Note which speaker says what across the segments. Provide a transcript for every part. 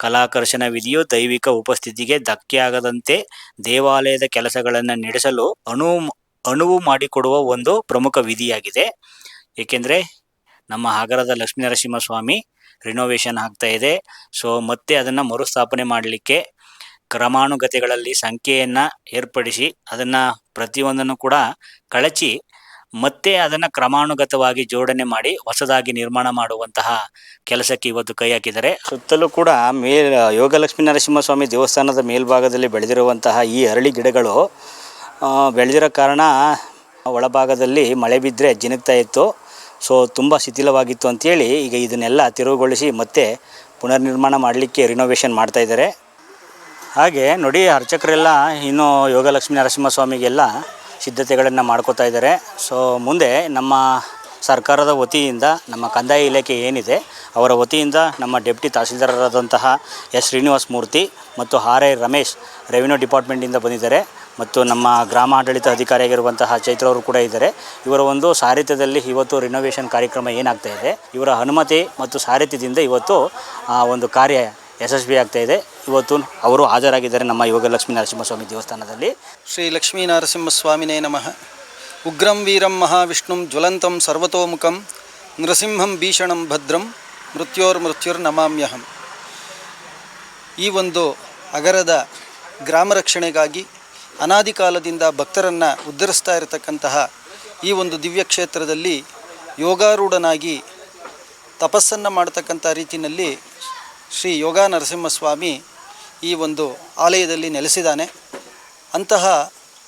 Speaker 1: ಕಲಾಕರ್ಷಣ ವಿಧಿಯು ದೈವಿಕ ಉಪಸ್ಥಿತಿಗೆ ಧಕ್ಕೆಯಾಗದಂತೆ ದೇವಾಲಯದ ಕೆಲಸಗಳನ್ನು ನಡೆಸಲು ಅಣು, ಅಣುವು ಮಾಡಿಕೊಡುವ ಒಂದು ಪ್ರಮುಖ ವಿಧಿಯಾಗಿದೆ. ಏಕೆಂದರೆ ನಮ್ಮ ಆಗರದ ಲಕ್ಷ್ಮೀ ನರಸಿಂಹಸ್ವಾಮಿ ರಿನೋವೇಷನ್ ಆಗ್ತಾ ಇದೆ. ಸೊ ಮತ್ತೆ ಅದನ್ನು ಮರುಸ್ಥಾಪನೆ ಮಾಡಲಿಕ್ಕೆ ಕ್ರಮಾನುಗತೆಗಳಲ್ಲಿ ಸಂಖ್ಯೆಯನ್ನು ಏರ್ಪಡಿಸಿ ಅದನ್ನು ಪ್ರತಿಯೊಂದನ್ನು ಕೂಡ ಕಳಚಿ ಮತ್ತೆ ಅದನ್ನು ಕ್ರಮಾನುಗತವಾಗಿ ಜೋಡಣೆ ಮಾಡಿ ಹೊಸದಾಗಿ ನಿರ್ಮಾಣ ಮಾಡುವಂತಹ ಕೆಲಸಕ್ಕೆ ಇವತ್ತು ಕೈ ಹಾಕಿದ್ದಾರೆ. ಸುತ್ತಲೂ ಕೂಡ ಮೇಲ್, ಯೋಗಲಕ್ಷ್ಮೀ ನರಸಿಂಹಸ್ವಾಮಿ ದೇವಸ್ಥಾನದ ಮೇಲ್ಭಾಗದಲ್ಲಿ ಬೆಳೆದಿರುವಂತಹ ಈ ಅರಳಿ ಗಿಡಗಳು ಬೆಳೆದಿರೋ ಕಾರಣ ಒಳಭಾಗದಲ್ಲಿ ಮಳೆ ಬಿದ್ದರೆ ಜಿನುಗ್ತಾ ಇತ್ತು. ಸೊ, ತುಂಬ ಶಿಥಿಲವಾಗಿತ್ತು ಅಂತೇಳಿ ಈಗ ಇದನ್ನೆಲ್ಲ ತೆರವುಗೊಳಿಸಿ ಮತ್ತೆ ಪುನರ್ನಿರ್ಮಾಣ ಮಾಡಲಿಕ್ಕೆ ರಿನೋವೇಷನ್ ಮಾಡ್ತಾ ಇದ್ದಾರೆ. ಹಾಗೆ ನೋಡಿ ಅರ್ಚಕರೆಲ್ಲ ಇನ್ನು ಯೋಗಲಕ್ಷ್ಮೀ ನರಸಿಂಹಸ್ವಾಮಿಗೆಲ್ಲ ಸಿದ್ಧತೆಗಳನ್ನು ಮಾಡ್ಕೋತಾ ಇದ್ದಾರೆ. ಸೊ ಮುಂದೆ ನಮ್ಮ ಸರ್ಕಾರದ ವತಿಯಿಂದ, ನಮ್ಮ ಕಂದಾಯ ಇಲಾಖೆ ಏನಿದೆ, ಅವರ ವತಿಯಿಂದ ನಮ್ಮ ಡೆಪ್ಟಿ ತಹಸೀಲ್ದಾರರಾದಂತಹ ಎಸ್ ಶ್ರೀನಿವಾಸ್ ಮೂರ್ತಿ ಮತ್ತು ಆರ್ ಐ ರಮೇಶ್ ರೆವಿನ್ಯೂ ಡಿಪಾರ್ಟ್ಮೆಂಟಿಂದ ಬಂದಿದ್ದಾರೆ. ಮತ್ತು ನಮ್ಮ ಗ್ರಾಮ ಆಡಳಿತ ಅಧಿಕಾರಿಯಾಗಿರುವಂತಹ ಚೈತ್ರ ಅವರು ಕೂಡ ಇದ್ದಾರೆ. ಇವರ ಒಂದು ಸಾರಥ್ಯದಲ್ಲಿ ಇವತ್ತು ರಿನೋವೇಷನ್ ಕಾರ್ಯಕ್ರಮ ಏನಾಗ್ತಾ ಇದೆ, ಇವರ ಅನುಮತಿ ಮತ್ತು ಸಾರಥ್ಯದಿಂದ ಇವತ್ತು ಆ ಒಂದು ಕಾರ್ಯ ಯಶಸ್ವಿ ಆಗ್ತಾ ಇದೆ. ಇವತ್ತು ಅವರು ಹಾಜರಾಗಿದ್ದಾರೆ ನಮ್ಮ ಯೋಗಲಕ್ಷ್ಮೀ ನರಸಿಂಹಸ್ವಾಮಿ ದೇವಸ್ಥಾನದಲ್ಲಿ.
Speaker 2: ಶ್ರೀ ಲಕ್ಷ್ಮೀನರಸಿಂಹಸ್ವಾಮಿನೇ ನಮಃ. ಉಗ್ರಂ ವೀರಂ ಮಹಾವಿಷ್ಣುಂ ಜ್ವಲಂತಂ ಸರ್ವತೋಮುಖಂ ನೃಸಿಂಹಂ ಭೀಷಣಂ ಭದ್ರಂ ಮೃತ್ಯೋರ್ಮೃತ್ಯುರ್ ನಮಾಮ್ಯಹಂ. ಈ ಒಂದು ಅಗರದ ಗ್ರಾಮ ರಕ್ಷಣೆಗಾಗಿ ಅನಾದಿ ಕಾಲದಿಂದ ಭಕ್ತರನ್ನು ಉದ್ಧರಿಸ್ತಾ ಇರತಕ್ಕಂತಹ ಈ ಒಂದು ದಿವ್ಯ ಕ್ಷೇತ್ರದಲ್ಲಿ ಯೋಗಾರೂಢನಾಗಿ ತಪಸ್ಸನ್ನು ಮಾಡತಕ್ಕಂಥ ರೀತಿಯಲ್ಲಿ ಶ್ರೀ ಯೋಗ ನರಸಿಂಹಸ್ವಾಮಿ ಈ ಒಂದು ಆಲಯದಲ್ಲಿ ನೆಲೆಸಿದ್ದಾನೆ. ಅಂತಹ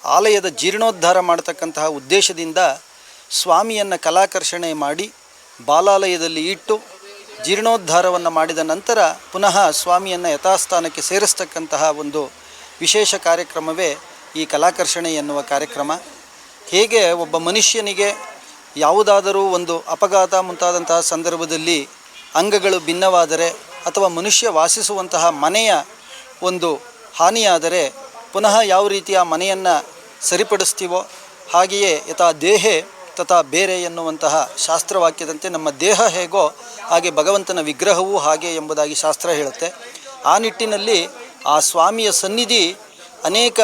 Speaker 2: ಆಲಯದ ಜೀರ್ಣೋದ್ಧಾರ ಮಾಡತಕ್ಕಂತಹ ಉದ್ದೇಶದಿಂದ ಸ್ವಾಮಿಯನ್ನು ಕಲಾಕರ್ಷಣೆ ಮಾಡಿ ಬಾಲಾಲಯದಲ್ಲಿ ಇಟ್ಟು ಜೀರ್ಣೋದ್ಧಾರವನ್ನು ಮಾಡಿದ ನಂತರ ಪುನಃ ಸ್ವಾಮಿಯನ್ನು ಯಥಾಸ್ಥಾನಕ್ಕೆ ಸೇರಿಸ್ತಕ್ಕಂತಹ ಒಂದು ವಿಶೇಷ ಕಾರ್ಯಕ್ರಮವೇ ಈ ಕಲಾಕರ್ಷಣೆ ಎನ್ನುವ ಕಾರ್ಯಕ್ರಮ. ಹೇಗೆ ಒಬ್ಬ ಮನುಷ್ಯನಿಗೆ ಯಾವುದಾದರೂ ಒಂದು ಅಪಘಾತ ಮುಂತಾದಂತಹ ಸಂದರ್ಭದಲ್ಲಿ ಅಂಗಗಳು ಭಿನ್ನವಾದರೆ ಅಥವಾ ಮನುಷ್ಯ ವಾಸಿಸುವಂತಹ ಮನೆಯ ಒಂದು ಹಾನಿಯಾದರೆ ಪುನಃ ಯಾವ ರೀತಿ ಆ ಮನೆಯನ್ನು ಸರಿಪಡಿಸ್ತೀವೋ ಹಾಗೆಯೇ ಯಥಾ ದೇಹೆ ತಥಾ ಬೇರೆ ಎನ್ನುವಂತಹ ಶಾಸ್ತ್ರವಾಕ್ಯದಂತೆ ನಮ್ಮ ದೇಹ ಹೇಗೋ ಹಾಗೆ ಭಗವಂತನ ವಿಗ್ರಹವೂ ಹಾಗೆ ಎಂಬುದಾಗಿ ಶಾಸ್ತ್ರ ಹೇಳುತ್ತೆ. ಆ ನಿಟ್ಟಿನಲ್ಲಿ ಆ ಸ್ವಾಮಿಯ ಸನ್ನಿಧಿ ಅನೇಕ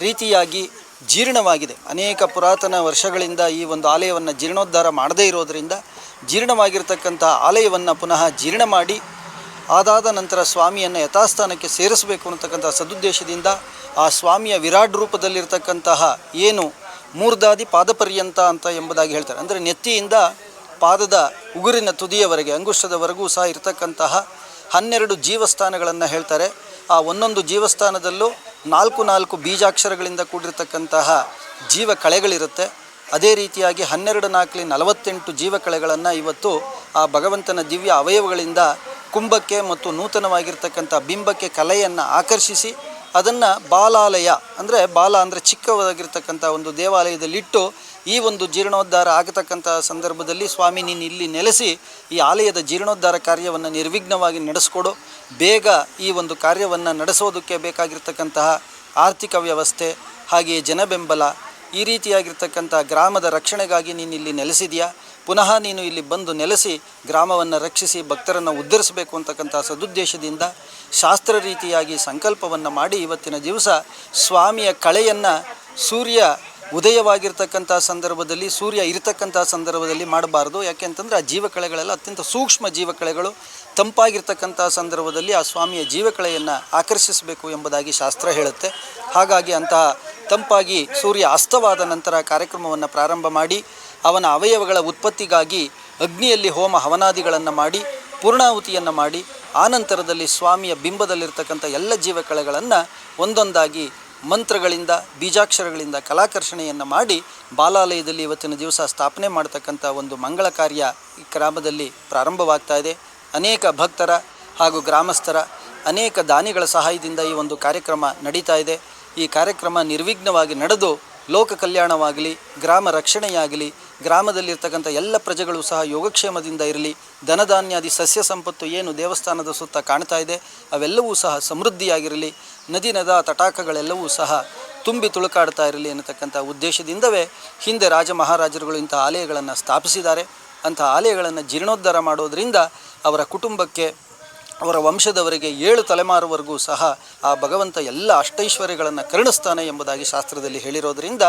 Speaker 2: ರೀತಿಯಾಗಿ ಜೀರ್ಣವಾಗಿದೆ. ಅನೇಕ ಪುರಾತನ ವರ್ಷಗಳಿಂದ ಈ ಒಂದು ಆಲಯವನ್ನು ಜೀರ್ಣೋದ್ಧಾರ ಮಾಡದೇ ಇರೋದರಿಂದ ಜೀರ್ಣವಾಗಿರ್ತಕ್ಕಂತಹ ಆಲಯವನ್ನು ಪುನಃ ಜೀರ್ಣ ಮಾಡಿ ಅದಾದ ನಂತರ ಸ್ವಾಮಿಯನ್ನು ಯಥಾಸ್ಥಾನಕ್ಕೆ ಸೇರಿಸಬೇಕು ಅನ್ನತಕ್ಕಂಥ ಸದುದ್ದೇಶದಿಂದ ಆ ಸ್ವಾಮಿಯ ವಿರಾಟ್ ರೂಪದಲ್ಲಿರ್ತಕ್ಕಂತಹ ಏನು ಮೂರ್ಧಾದಿ ಪಾದಪರ್ಯಂತ ಅಂತ ಎಂಬುದಾಗಿ ಹೇಳ್ತಾರೆ. ಅಂದರೆ ನೆತ್ತಿಯಿಂದ ಪಾದದ ಉಗುರಿನ ತುದಿಯವರೆಗೆ ಅಂಗುಷ್ಟದವರೆಗೂ ಸಹ ಇರತಕ್ಕಂತಹ ಹನ್ನೆರಡು ಜೀವಸ್ಥಾನಗಳನ್ನು ಹೇಳ್ತಾರೆ. ಆ ಒಂದೊಂದು ಜೀವಸ್ಥಾನದಲ್ಲೂ ನಾಲ್ಕು ನಾಲ್ಕು ಬೀಜಾಕ್ಷರಗಳಿಂದ ಕೂಡಿರ್ತಕ್ಕಂತಹ ಜೀವ ಕಳೆಗಳಿರುತ್ತೆ ಅದೇ ರೀತಿಯಾಗಿ ಹನ್ನೆರಡು ನಾಲ್ಕಲಿ ನಲವತ್ತೆಂಟು ಜೀವಕಳೆಗಳನ್ನು ಇವತ್ತು ಆ ಭಗವಂತನ ದಿವ್ಯ ಅವಯವಗಳಿಂದ ಕುಂಭಕ್ಕೆ ಮತ್ತು ನೂತನವಾಗಿರ್ತಕ್ಕಂಥ ಬಿಂಬಕ್ಕೆ ಕಲೆಯನ್ನು ಆಕರ್ಷಿಸಿ ಅದನ್ನು ಬಾಲಾಲಯ ಅಂದರೆ ಬಾಲ ಅಂದರೆ ಚಿಕ್ಕವಾಗಿರ್ತಕ್ಕಂಥ ಒಂದು ದೇವಾಲಯದಲ್ಲಿಟ್ಟು ಈ ಒಂದು ಜೀರ್ಣೋದ್ಧಾರ ಆಗತಕ್ಕಂಥ ಸಂದರ್ಭದಲ್ಲಿ ಸ್ವಾಮಿ ನೀನು ಇಲ್ಲಿ ನೆಲೆಸಿ ಈ ಆಲಯದ ಜೀರ್ಣೋದ್ಧಾರ ಕಾರ್ಯವನ್ನು ನಿರ್ವಿಘ್ನವಾಗಿ ನಡೆಸ್ಕೊಡು. ಬೇಗ ಈ ಒಂದು ಕಾರ್ಯವನ್ನು ನಡೆಸೋದಕ್ಕೆ ಬೇಕಾಗಿರ್ತಕ್ಕಂತಹ ಆರ್ಥಿಕ ವ್ಯವಸ್ಥೆ, ಹಾಗೆಯೇ ಜನಬೆಂಬಲ ಈ ರೀತಿಯಾಗಿರ್ತಕ್ಕಂಥ ಗ್ರಾಮದ ರಕ್ಷಣೆಗಾಗಿ ನೀನು ಇಲ್ಲಿ ನೆಲೆಸಿದೆಯಾ? ಪುನಃ ನೀನು ಇಲ್ಲಿ ಬಂದು ನೆಲೆಸಿ ಗ್ರಾಮವನ್ನು ರಕ್ಷಿಸಿ ಭಕ್ತರನ್ನು ಉದ್ಧರಿಸಬೇಕು ಅಂತಕ್ಕಂಥ ಸದುದ್ದೇಶದಿಂದ ಶಾಸ್ತ್ರ ರೀತಿಯಾಗಿ ಸಂಕಲ್ಪವನ್ನು ಮಾಡಿ ಇವತ್ತಿನ ದಿವಸ ಸ್ವಾಮಿಯ ಕಳೆಯನ್ನು ಸೂರ್ಯ ಉದಯವಾಗಿರ್ತಕ್ಕಂಥ ಸಂದರ್ಭದಲ್ಲಿ, ಸೂರ್ಯ ಇರತಕ್ಕಂಥ ಸಂದರ್ಭದಲ್ಲಿ ಮಾಡಬಾರ್ದು. ಯಾಕೆಂತಂದರೆ ಆ ಜೀವಕಳೆಗಳೆಲ್ಲ ಅತ್ಯಂತ ಸೂಕ್ಷ್ಮ ಜೀವಕಳೆಗಳು. ತಂಪಾಗಿರ್ತಕ್ಕಂಥ ಸಂದರ್ಭದಲ್ಲಿ ಆ ಸ್ವಾಮಿಯ ಜೀವಕಳೆಯನ್ನು ಆಕರ್ಷಿಸಬೇಕು ಎಂಬುದಾಗಿ ಶಾಸ್ತ್ರ ಹೇಳುತ್ತೆ. ಹಾಗಾಗಿ ಅಂತಹ ತಂಪಾಗಿ ಸೂರ್ಯ ಅಸ್ತವಾದ ನಂತರ ಕಾರ್ಯಕ್ರಮವನ್ನು ಪ್ರಾರಂಭ ಮಾಡಿ, ಅವನ ಅವಯವಗಳ ಉತ್ಪತ್ತಿಗಾಗಿ ಅಗ್ನಿಯಲ್ಲಿ ಹೋಮ ಹವನಾದಿಗಳನ್ನು ಮಾಡಿ, ಪೂರ್ಣಾಹುತಿಯನ್ನು ಮಾಡಿ ಆನಂತರದಲ್ಲಿ ಸ್ವಾಮಿಯ ಬಿಂಬದಲ್ಲಿರ್ತಕ್ಕಂಥ ಎಲ್ಲ ಜೀವಕಳೆಗಳನ್ನು ಒಂದೊಂದಾಗಿ ಮಂತ್ರಗಳಿಂದ, ಬೀಜಾಕ್ಷರಗಳಿಂದ ಕಲಾಕರ್ಷಣೆಯನ್ನು ಮಾಡಿ ಬಾಲಾಲಯದಲ್ಲಿ ಇವತ್ತಿನ ದಿವಸ ಸ್ಥಾಪನೆ ಮಾಡತಕ್ಕಂಥ ಒಂದು ಮಂಗಳ ಕಾರ್ಯ ಈ ಗ್ರಾಮದಲ್ಲಿ ಪ್ರಾರಂಭವಾಗ್ತಾ ಇದೆ. ಅನೇಕ ಭಕ್ತರ ಹಾಗೂ ಗ್ರಾಮಸ್ಥರ ಅನೇಕ ದಾನಿಗಳ ಸಹಾಯದಿಂದ ಈ ಒಂದು ಕಾರ್ಯಕ್ರಮ ನಡೀತಾ ಇದೆ. ಈ ಕಾರ್ಯಕ್ರಮ ನಿರ್ವಿಘ್ನವಾಗಿ ನಡೆದು ಲೋಕ ಕಲ್ಯಾಣವಾಗಲಿ, ಗ್ರಾಮ ರಕ್ಷಣೆಯಾಗಲಿ ಗ್ರಾಮದಲ್ಲಿರ್ತಕ್ಕಂಥ ಎಲ್ಲ ಪ್ರಜೆಗಳು ಸಹ ಯೋಗಕ್ಷೇಮದಿಂದ ಇರಲಿ, ಧನಧಾನ್ಯಾದಿ ಸಸ್ಯ ಸಂಪತ್ತು ಏನು ದೇವಸ್ಥಾನದ ಸುತ್ತ ಕಾಣ್ತಾ ಇದೆ, ಅವೆಲ್ಲವೂ ಸಹ ಸಮೃದ್ಧಿಯಾಗಿರಲಿ, ನದಿ ನದ ತಟಾಕಗಳೆಲ್ಲವೂ ಸಹ ತುಂಬಿ ತುಳುಕಾಡ್ತಾ ಇರಲಿ ಅನ್ನತಕ್ಕಂಥ ಉದ್ದೇಶದಿಂದವೇ ಹಿಂದೆ ರಾಜ ಮಹಾರಾಜರುಗಳು ಇಂಥ ಆಲಯಗಳನ್ನು ಸ್ಥಾಪಿಸಿದ್ದಾರೆ. ಅಂಥ ಆಲಯಗಳನ್ನು ಜೀರ್ಣೋದ್ಧಾರ ಮಾಡೋದರಿಂದ ಅವರ ಕುಟುಂಬಕ್ಕೆ ಅವರ ವಂಶದವರಿಗೆ ಏಳು ತಲೆಮಾರುವರೆಗೂ ಸಹ ಆ ಭಗವಂತ ಎಲ್ಲ ಅಷ್ಟೈಶ್ವರ್ಯಗಳನ್ನು ಕರುಣಿಸ್ತಾನೆ ಎಂಬುದಾಗಿ ಶಾಸ್ತ್ರದಲ್ಲಿ ಹೇಳಿರೋದರಿಂದ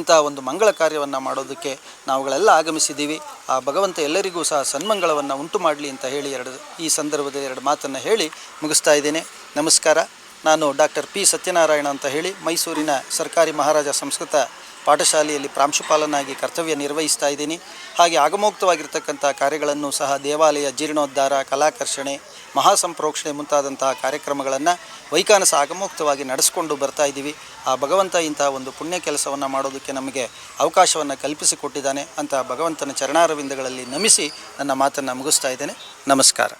Speaker 2: ಇಂತಹ ಒಂದು ಮಂಗಳ ಕಾರ್ಯವನ್ನು ಮಾಡೋದಕ್ಕೆ ನಾವುಗಳೆಲ್ಲ ಆಗಮಿಸಿದ್ದೀವಿ. ಆ ಭಗವಂತ ಎಲ್ಲರಿಗೂ ಸಹ ಸನ್ಮಂಗಳವನ್ನು ಉಂಟು ಮಾಡಲಿ ಅಂತ ಹೇಳಿ ಎರಡು, ಈ ಸಂದರ್ಭದಲ್ಲಿ ಎರಡು ಮಾತನ್ನು ಹೇಳಿ ಮುಗಿಸ್ತಾ ಇದ್ದೇನೆ. ನಮಸ್ಕಾರ. ನಾನು ಡಾಕ್ಟರ್ ಪಿ ಸತ್ಯನಾರಾಯಣ ಅಂತ ಹೇಳಿ ಮೈಸೂರಿನ ಸರ್ಕಾರಿ ಮಹಾರಾಜ ಸಂಸ್ಕೃತ ಪಾಠಶಾಲೆಯಲ್ಲಿ ಪ್ರಾಂಶುಪಾಲನಾಗಿ ಕರ್ತವ್ಯ ನಿರ್ವಹಿಸ್ತಾ ಇದ್ದೀನಿ. ಹಾಗೆ ಆಗಮೋಕ್ತವಾಗಿರ್ತಕ್ಕಂಥ ಕಾರ್ಯಗಳನ್ನು ಸಹ ದೇವಾಲಯ ಜೀರ್ಣೋದ್ಧಾರ, ಕಲಾಕರ್ಷಣೆ, ಮಹಾಸಂಪ್ರೋಕ್ಷಣೆ ಮುಂತಾದಂತಹ ಕಾರ್ಯಕ್ರಮಗಳನ್ನು ವೈಕಾನಸ ಆಗಮೋಕ್ತವಾಗಿ ನಡೆಸ್ಕೊಂಡು ಬರ್ತಾ ಇದ್ದೀವಿ. ಆ ಭಗವಂತ ಇಂತಹ ಒಂದು ಪುಣ್ಯ ಕೆಲಸವನ್ನು ಮಾಡೋದಕ್ಕೆ ನಮಗೆ ಅವಕಾಶವನ್ನು ಕಲ್ಪಿಸಿಕೊಟ್ಟಿದ್ದಾನೆ ಅಂತ ಭಗವಂತನ ಚರಣಾರವಿಂದಗಳಲ್ಲಿ ನಮಿಸಿ ನನ್ನ ಮಾತನ್ನು ಮುಗಿಸ್ತಾ ಇದ್ದೇನೆ. ನಮಸ್ಕಾರ.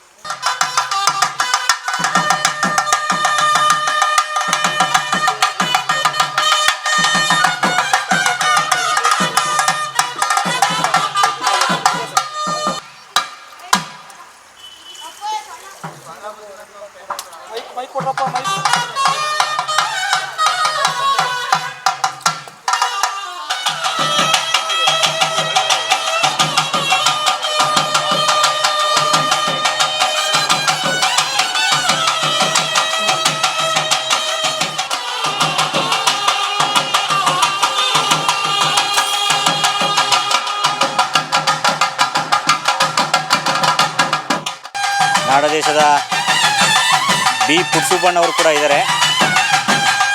Speaker 1: ಬಿ ಕೂಡ ಇದ್ದಾರೆ.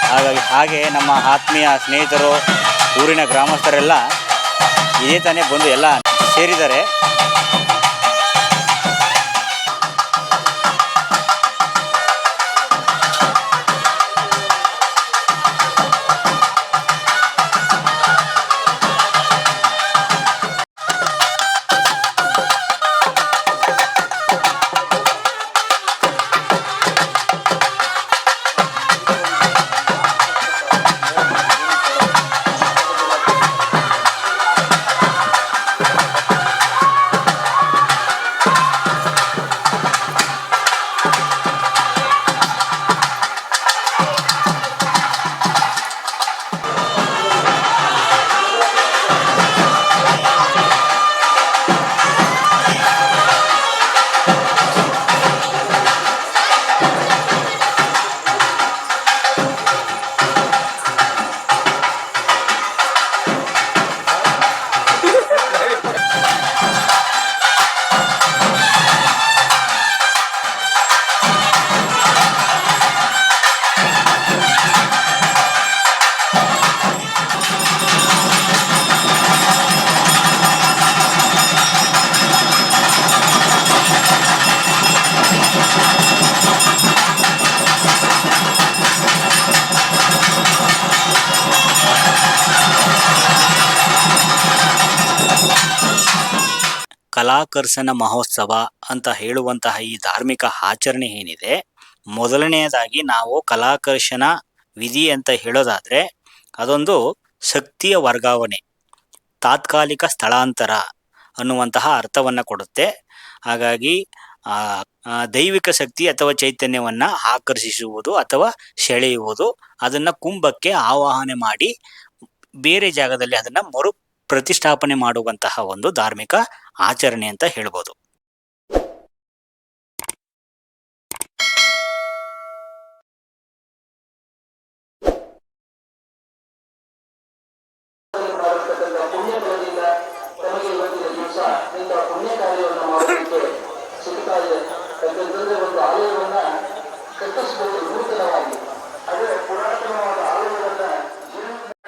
Speaker 1: ಹಾಗಾಗಿ ಹಾಗೆ ನಮ್ಮ ಆತ್ಮೀಯ ಸ್ನೇಹಿತರು, ಊರಿನ ಗ್ರಾಮಸ್ಥರೆಲ್ಲ ಇದೇ ತಾನೇ ಬಂದು ಎಲ್ಲ ಸೇರಿದ್ದಾರೆ. ಕಲಾಕರ್ಷಣ ಮಹೋತ್ಸವ ಅಂತ ಹೇಳುವಂತಹ ಈ ಧಾರ್ಮಿಕ ಆಚರಣೆ ಏನಿದೆ, ಮೊದಲನೆಯದಾಗಿ ನಾವು ಕಲಾಕರ್ಷಣ ವಿಧಿ ಅಂತ ಹೇಳೋದಾದ್ರೆ, ಅದೊಂದು ಶಕ್ತಿಯ ವರ್ಗಾವಣೆ, ತಾತ್ಕಾಲಿಕ ಸ್ಥಳಾಂತರ ಅನ್ನುವಂತಹ ಅರ್ಥವನ್ನು ಕೊಡುತ್ತೆ. ಹಾಗಾಗಿ ದೈವಿಕ ಶಕ್ತಿ ಅಥವಾ ಚೈತನ್ಯವನ್ನ ಆಕರ್ಷಿಸುವುದು ಅಥವಾ ಸೆಳೆಯುವುದು, ಅದನ್ನ ಕುಂಭಕ್ಕೆ ಆವಾಹನೆ ಮಾಡಿ ಬೇರೆ ಜಾಗದಲ್ಲಿ ಅದನ್ನ ಮರು ಪ್ರತಿಷ್ಠಾಪನೆ ಮಾಡುವಂತಹ ಒಂದು ಧಾರ್ಮಿಕ ಆಚರಣೆ ಅಂತ ಹೇಳ್ಬೋದು.
Speaker 2: ಕಟ್ಟಿಸಬಹುದು
Speaker 3: ನೂತನವಾಗಿ ಅದೇ ಪುರಾತನವಾದ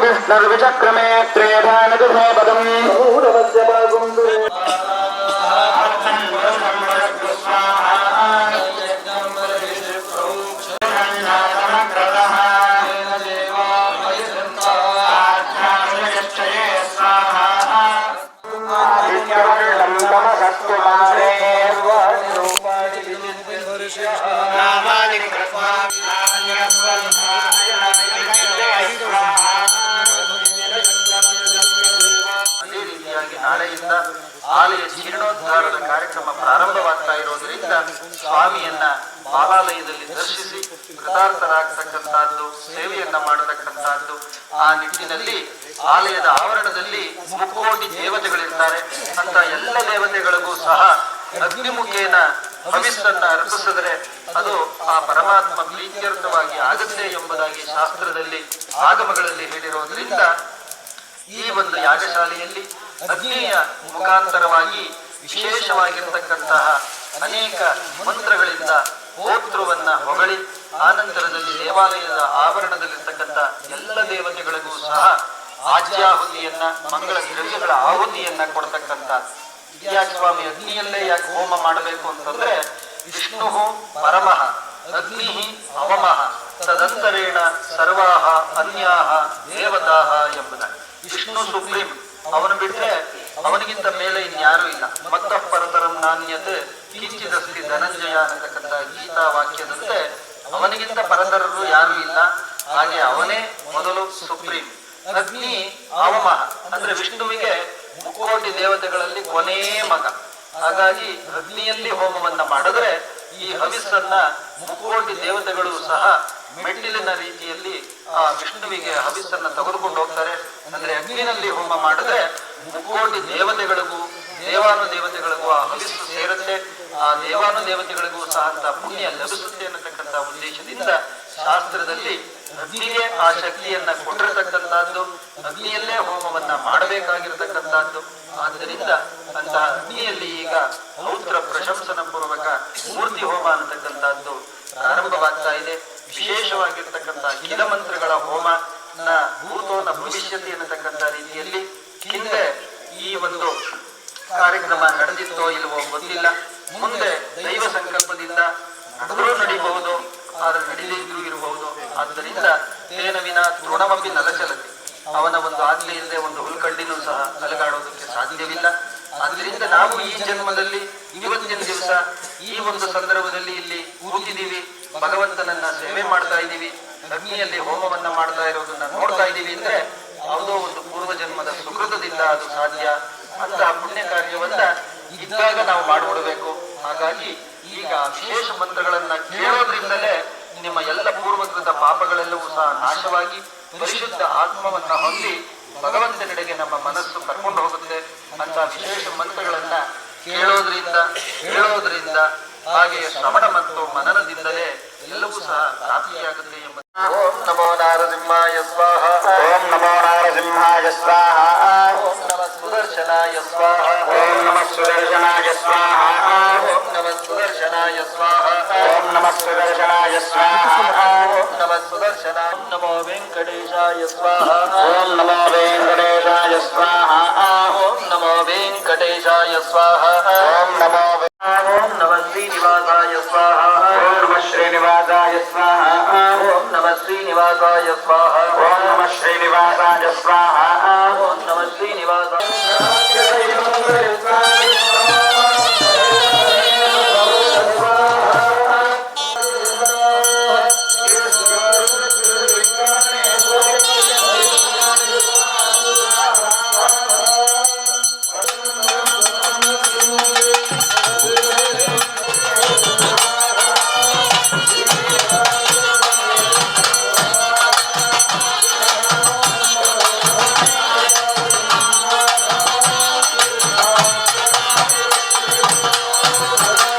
Speaker 3: विष्णुर्विचक्रमे त्रेधानदुभे पदम्
Speaker 4: ಪರಮಾತ್ಮ ಪ್ರೀತ್ಯರ್ಥವಾಗಿ ಆಗುತ್ತೆ ಎಂಬುದಾಗಿ ಶಾಸ್ತ್ರದಲ್ಲಿ, ಆಗಮಗಳಲ್ಲಿ ಹೇಳಿರೋದ್ರಿಂದ ಈ ಒಂದು ಯಾಗಶಾಲೆಯಲ್ಲಿ ಅಗ್ನಿಯ ಮುಖಾಂತರವಾಗಿ ವಿಶೇಷವಾಗಿರ್ತಕ್ಕಂತಹ ಅನೇಕ ಮಂತ್ರಗಳಿಂದ ಹೋತೃವನ್ನ ಹೊಗಳಿ, ಆನಂತರದಲ್ಲಿ ದೇವಾಲಯದ ಆವರಣದಲ್ಲಿರ್ತಕ್ಕಂಥ ಎಲ್ಲ ದೇವತೆಗಳಿಗೂ ಸಹ ಆಜ್ಯಾಹುತಿಯನ್ನ, ಮಂಗಳ ದ್ರವ್ಯಗಳ ಆಹುತಿಯನ್ನ ಕೊಡ್ತಕ್ಕಂಥ ಸ್ವಾಮಿ, ಅಗ್ನಿಯಲ್ಲೇ ಯಾಕೆ ಹೋಮ ಮಾಡಬೇಕು ಅಂತಂದ್ರೆ ವಿಷ್ಣು ಪರಮಃ. ಅಗ್ನಿ ಅವಮಃ ತದಂತರೇಣ ಸರ್ವಾಹ ಅನ್ಯಾಹ ದೇವತಾಹ ಎಂಬುದಾಗಿ. ವಿಷ್ಣು ಸುಪ್ರೀಂ, ಅವನು ಬಿಟ್ರೆ ಅವನಿಗಿಂತ ಮೇಲೆ ಇನ್ಯಾರೂ ಇಲ್ಲ. ಮತ್ತ ಪರತರಂ ನಾಣ್ಯತೆ ಕಿಂಚಿದಸ್ತಿ ಧನಂಜಯ ಅನ್ನತಕ್ಕಂಥ ಗೀತಾ ವಾಕ್ಯದಂತೆ ಅವನಿಗಿಂತ ಪರತರರು ಯಾರು ಇಲ್ಲ. ಹಾಗೆ ಅವನೇ ಮೊದಲು ಸುಪ್ರೀಂ. ಅಗ್ನಿ ಅವಮಹ. ಅಂದ್ರೆ ವಿಷ್ಣುವಿಗೆ ಮುಕ್ಕೋಟಿ ದೇವತೆಗಳಲ್ಲಿ ಕೊನೆಯ ಮಗ. ಹಾಗಾಗಿ ಅಗ್ನಿಯಲ್ಲಿ ಹೋಮವನ್ನ ಮಾಡಿದ್ರೆ ಈ ಹವಿಸ್ಸನ್ನ ಮುಕ್ಕೋಟಿ ದೇವತೆಗಳು ಸಹ ಮೆಟ್ಟಿಲಿನ ರೀತಿಯಲ್ಲಿ ಆ ವಿಷ್ಣುವಿಗೆ ಹವಿಸ್ಸನ್ನ ತೆಗೆದುಕೊಂಡು ಹೋಗ್ತಾರೆ. ಅಂದ್ರೆ ಅಗ್ನಿನಲ್ಲಿ ಹೋಮ ಮಾಡಿದ್ರೆ ಮುಕ್ಕೋಟಿ ದೇವತೆಗಳಿಗೂ ದೇವಾನು ದೇವತೆಗಳಿಗೂ ಆ ಹವಿಸ್ಸು ಸೇರುತ್ತೆ. ಆ ದೇವಾನು ದೇವತೆಗಳಿಗೂ ಸಹ ಅಂತ ಪುಣ್ಯ ಲಭಿಸುತ್ತೆ ಅನ್ನತಕ್ಕಂತ ಉದ್ದೇಶದಿಂದ ಶಾಸ್ತ್ರದಲ್ಲಿ ಅಗ್ನಿಗೆ ಆ ಶಕ್ತಿಯನ್ನ ಕೊಟ್ಟಿರತಕ್ಕಂತಹದ್ದು ಅಗ್ನಿಯಲ್ಲೇ ಹೋಮವನ್ನ ಮಾಡಬೇಕಾಗಿರತಕ್ಕಂತಹದ್ದು ಆದ್ದರಿಂದ ಅಂತ ಅಗ್ನಿಯಲ್ಲಿ ಈಗ ಪೌತ್ರ ಪ್ರಶಂಸನ ಪೂರ್ವಕ ಮೂರ್ತಿ ಹೋಮ ಅನ್ನತಕ್ಕಂತಹದ್ದು ಪ್ರಾರಂಭವಾಗ್ತಾ ಇದೆ. ವಿಶೇಷವಾಗಿರ್ತಕ್ಕಂಥ ಕಿಲ ಮಂತ್ರಗಳ ಹೋಮ ನ ಭೂತೋನ ಭವಿಷ್ಯತೆ ಅನ್ನತಕ್ಕಂಥ ರೀತಿಯಲ್ಲಿ ಹಿಂದೆ ಈ ಒಂದು ಕಾರ್ಯಕ್ರಮ ನಡೆದಿತ್ತೋ ಇಲ್ವೋ ಗೊತ್ತಿಲ್ಲ. ಮುಂದೆ ದೈವ ಸಂಕಲ್ಪದಿಂದ ನಡೆದರೂ ನಡೀಬಹುದು, ಆದ್ರೆ ನಡೀಲಿದ್ರೂ ಇರಬಹುದು. ಆದ್ದರಿಂದ ತೇನವಿನ ತೃಣಮಿ ಅವನ ಒಂದು ಇಲ್ಲದೆ ಒಂದು ಹುಲ್ಕಂಡಿನೂ ಸಹ ಅಲಗಾಡೋದಕ್ಕೆ ಸಾಧ್ಯವಿಲ್ಲ. ಆದ್ದರಿಂದ ನಾವು ಈ ಜನ್ಮದಲ್ಲಿ ಇವತ್ತಿನ ದಿವಸ ಈ ಒಂದು ಸಂದರ್ಭದಲ್ಲಿ ಇಲ್ಲಿ ಕೂತಿದ್ದೀವಿ. ಭಗವಂತನನ್ನ ಸೇವೆ ಮಾಡ್ತಾ ಇದ್ದೀವಿ. ಅಗ್ನಿಯಲ್ಲಿ ಹೋಮವನ್ನ ಮಾಡ್ತಾ ಇರೋದನ್ನ ನೋಡ್ತಾ ಇದ್ದೀವಿ ಅಂದ್ರೆ ಯಾವುದೋ ಒಂದು ಪೂರ್ವ ಜನ್ಮದ ಸುಕೃತದಿಂದ ಅದು ಸಾಧ್ಯ. ಅಂತ ಪುಣ್ಯ ಕಾರ್ಯವನ್ನ ಇದ್ದಾಗ ನಾವು ಮಾಡಿಬಿಡಬೇಕು ಹಾಗಾಗಿ ಈಗ ವಿಶೇಷ ಮಂತ್ರಗಳನ್ನ ಕೇಳೋದ್ರಿಂದಲೇ ನಿಮ್ಮ ಎಲ್ಲ ಪೂರ್ವಕೃತ ಪಾಪಗಳೆಲ್ಲವೂ ಸಹ ನಾಶವಾಗಿ ಪರಿಶುದ್ಧ ಆತ್ಮವನ್ನ ಹೊಂದಿ ಭಗವಂತನೆಡೆಗೆ ನಮ್ಮ ಮನಸ್ಸು ಕರ್ಕೊಂಡು ಹೋಗುತ್ತೆ ಅಂತ ವಿಶೇಷ ಮಂತ್ರಗಳನ್ನ ಕೇಳೋದ್ರಿಂದ ಹೇಳೋದ್ರಿಂದ ಹಾಗೆ ಶ್ರವಣ ಮತ್ತು ಮನನದಿಂದಲೇ ಎಲ್ಲವೂ ಸಹ ಪ್ರಾಪ್ತಿಯಾಗುತ್ತೆ ಎಂಬ ಓಂ ನಮೋ ನಾರಸಿಂಹಾಯ ಸ್ವಾಹ
Speaker 3: ಓಂ ನಮೋ ನಾರಸಿಂಹಾಯ ಸ್ವಾಹ
Speaker 4: ಓಂ ನಮ ಸುದರ್ಶನಾಯ ಸ್ವಾಹ
Speaker 3: ಓಂ ನಮ ಸುದರ್ಶನಾಯ ಸ್ವಾಹ
Speaker 4: ಓಂ ನಮ ಸುದರ್ಶನಾಯ ಸ್ವಾಹ
Speaker 3: ಓಂ ನಮ ಸುದರ್ಶನಾಯ ಸ್ವಾಹ
Speaker 4: ಓಂ ನಮ ಸುದರ್ಶನ ನಮೋ ವೆಂಕಟೇಶಾಯ ಸ್ವಾಹ ಓಂ ನಮೋ ವೆಂಕಟೇಶಾಯ ಸ್ವಾಹ ಓಂ ನಮೋ ವೆಂಕಟೇಶಾಯ ಸ್ವಾಹ ಓಂ ನಮೋ ಓಂ ನಮ
Speaker 5: ಶ್ರೀನಿವಾಸಾಯ ಸ್ವಾಹ శ్రీనివాసాయ స్వాహ ఓం నమ శ్రీనివాసాయ స్వాహ. ఓం నమ శ్రీనివాసాయ స్వాహ। ఓం నమ
Speaker 3: శ్రీనివాసాయ Oh,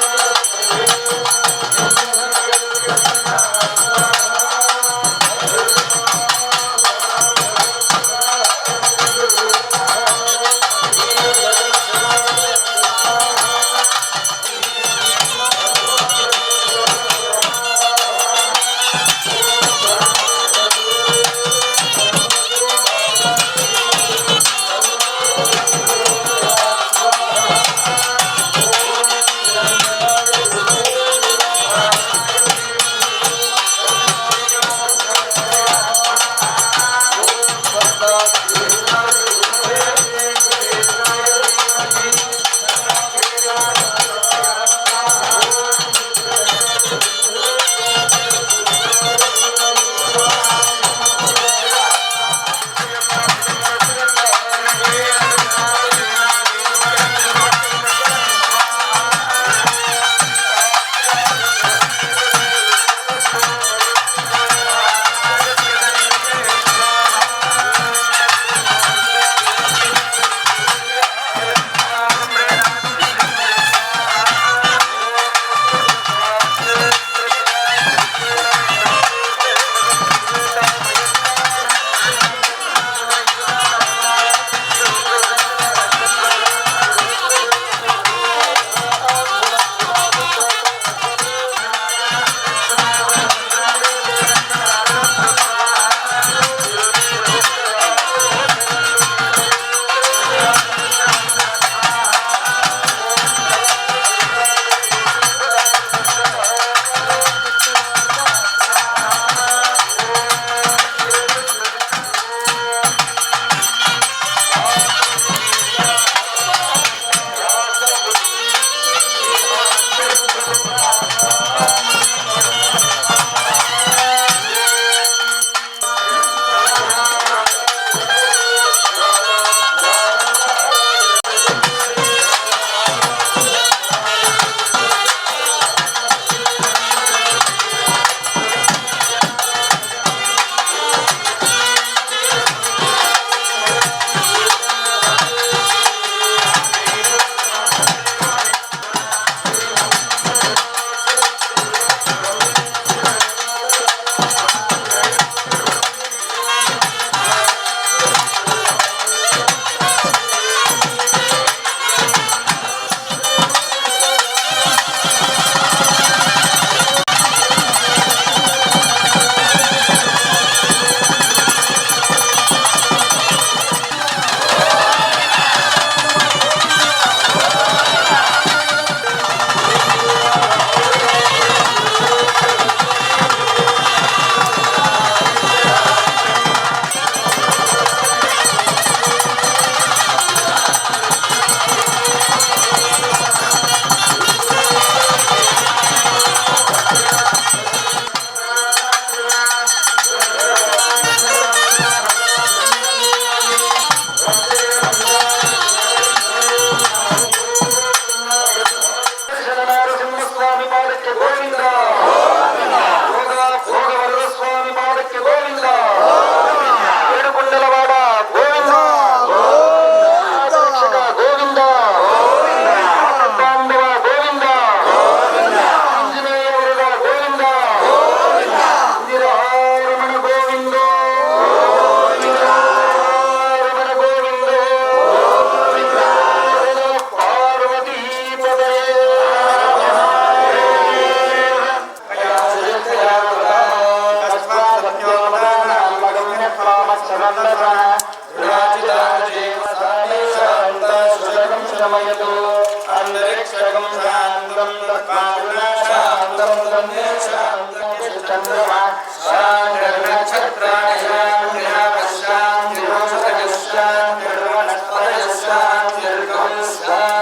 Speaker 3: Constantdır, Constantdır, Constantdır, Constantdır,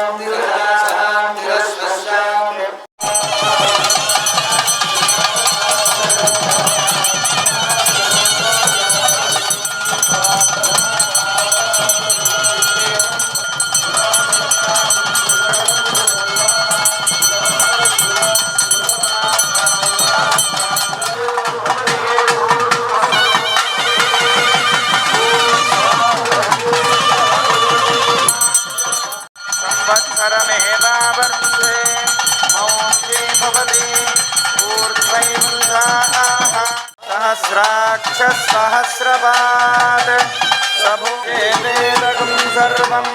Speaker 3: सर्वं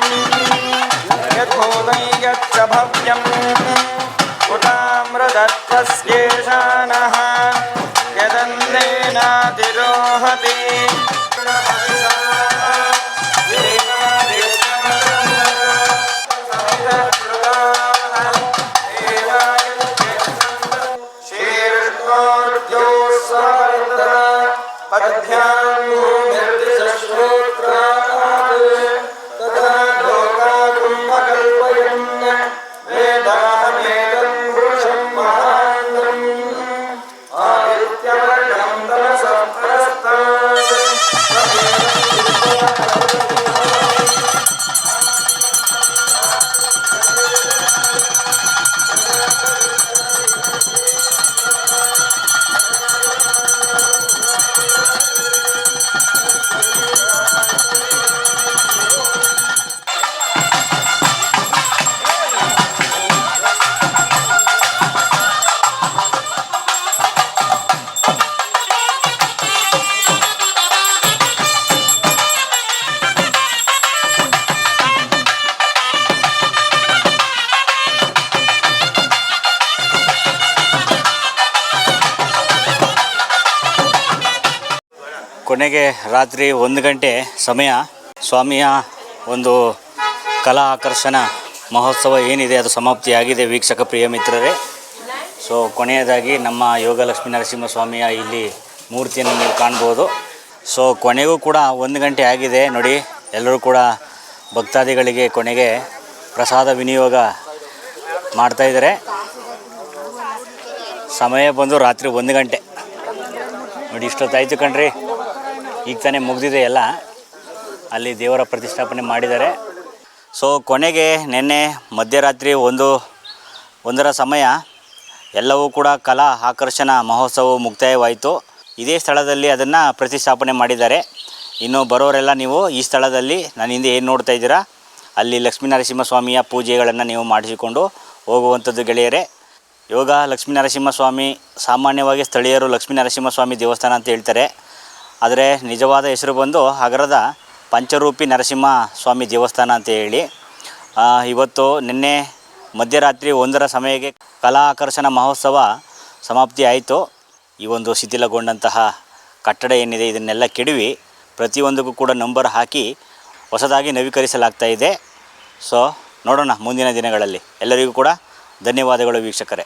Speaker 3: यथोदैयच्च भव्यम् उदामृदत्तस्येषानः यदन्नेनातिरोहति।
Speaker 1: ಕೊನೆಗೆ ರಾತ್ರಿ ಒಂದು ಗಂಟೆ ಸಮಯ. ಸ್ವಾಮಿಯ ಒಂದು ಕಲಾ ಆಕರ್ಷಣ ಮಹೋತ್ಸವ ಏನಿದೆ ಅದು ಸಮಾಪ್ತಿಯಾಗಿದೆ ವೀಕ್ಷಕ ಪ್ರಿಯ ಮಿತ್ರರೇ. ಸೊ, ಕೊನೆಯದಾಗಿ ನಮ್ಮ ಯೋಗಲಕ್ಷ್ಮೀ ನರಸಿಂಹ ಸ್ವಾಮಿಯ ಇಲ್ಲಿ ಮೂರ್ತಿಯನ್ನು ನೀವು ಕಾಣ್ಬೋದು. ಸೊ, ಕೊನೆಗೂ ಕೂಡ ಒಂದು ಗಂಟೆ ಆಗಿದೆ. ನೋಡಿ, ಎಲ್ಲರೂ ಕೂಡ ಭಕ್ತಾದಿಗಳಿಗೆ ಕೊನೆಗೆ ಪ್ರಸಾದ ವಿನಿಯೋಗ ಮಾಡ್ತಾಯಿದ್ದಾರೆ ಸಮಯ ಬಂದು ರಾತ್ರಿ ಒಂದು ಗಂಟೆ. ನೋಡಿ, ಇಷ್ಟೊತ್ತಾಯ್ತು ಕಣ್ರಿ. ಈಗ ತಾನೇ ಮುಗಿದಿದೆ ಎಲ್ಲ. ಅಲ್ಲಿ ದೇವರ ಪ್ರತಿಷ್ಠಾಪನೆ ಮಾಡಿದ್ದಾರೆ. ಸೊ ಕೊನೆಗೆ ನಿನ್ನೆ ಮಧ್ಯರಾತ್ರಿ ಒಂದು, ಒಂದರ ಸಮಯ ಎಲ್ಲವೂ ಕೂಡ ಕಲಾ ಆಕರ್ಷಣ ಮಹೋತ್ಸವ ಮುಕ್ತಾಯವಾಯಿತು. ಇದೇ ಸ್ಥಳದಲ್ಲಿ ಅದನ್ನು ಪ್ರತಿಷ್ಠಾಪನೆ ಮಾಡಿದ್ದಾರೆ. ಇನ್ನು ಬರೋರೆಲ್ಲ ನೀವು ಈ ಸ್ಥಳದಲ್ಲಿ ನಾನು ಹಿಂದೆ ಏನು ನೋಡ್ತಾ ಇದ್ದೀರಾ? ಅಲ್ಲಿ ಲಕ್ಷ್ಮೀನರಸಿಂಹಸ್ವಾಮಿಯ ಪೂಜೆಗಳನ್ನು ನೀವು ಮಾಡಿಸಿಕೊಂಡು ಹೋಗುವಂಥದ್ದು ಗೆಳೆಯರೇ. ಯೋಗ ಲಕ್ಷ್ಮೀನರಸಿಂಹಸ್ವಾಮಿ, ಸಾಮಾನ್ಯವಾಗಿ ಸ್ಥಳೀಯರು ಲಕ್ಷ್ಮೀನರಸಿಂಹಸ್ವಾಮಿ ದೇವಸ್ಥಾನ ಅಂತ ಹೇಳ್ತಾರೆ. ಆದರೆ ನಿಜವಾದ ಹೆಸರು ಬಂದು ಹಗರದ ಪಂಚರೂಪಿ ನರಸಿಂಹ ಸ್ವಾಮಿ ದೇವಸ್ಥಾನ ಅಂತ ಹೇಳಿ. ಇವತ್ತು ನಿನ್ನೆ ಮಧ್ಯರಾತ್ರಿ ಒಂದರ ಸಮಯಕ್ಕೆ ಕಲಾ ಆಕರ್ಷಣ ಮಹೋತ್ಸವ ಸಮಾಪ್ತಿ ಆಯಿತು. ಈ ಒಂದು ಶಿಥಿಲಗೊಂಡಂತಹ ಕಟ್ಟಡ ಏನಿದೆ ಇದನ್ನೆಲ್ಲ ಕೆಡವಿ ಪ್ರತಿಯೊಂದಕ್ಕೂ ಕೂಡ ನಂಬರ್ ಹಾಕಿ ಹೊಸದಾಗಿ ನವೀಕರಿಸಲಾಗ್ತಾ ಇದೆ. ಸೊ ನೋಡೋಣ ಮುಂದಿನ ದಿನಗಳಲ್ಲಿ. ಎಲ್ಲರಿಗೂ ಕೂಡ ಧನ್ಯವಾದಗಳು ವೀಕ್ಷಕರೇ.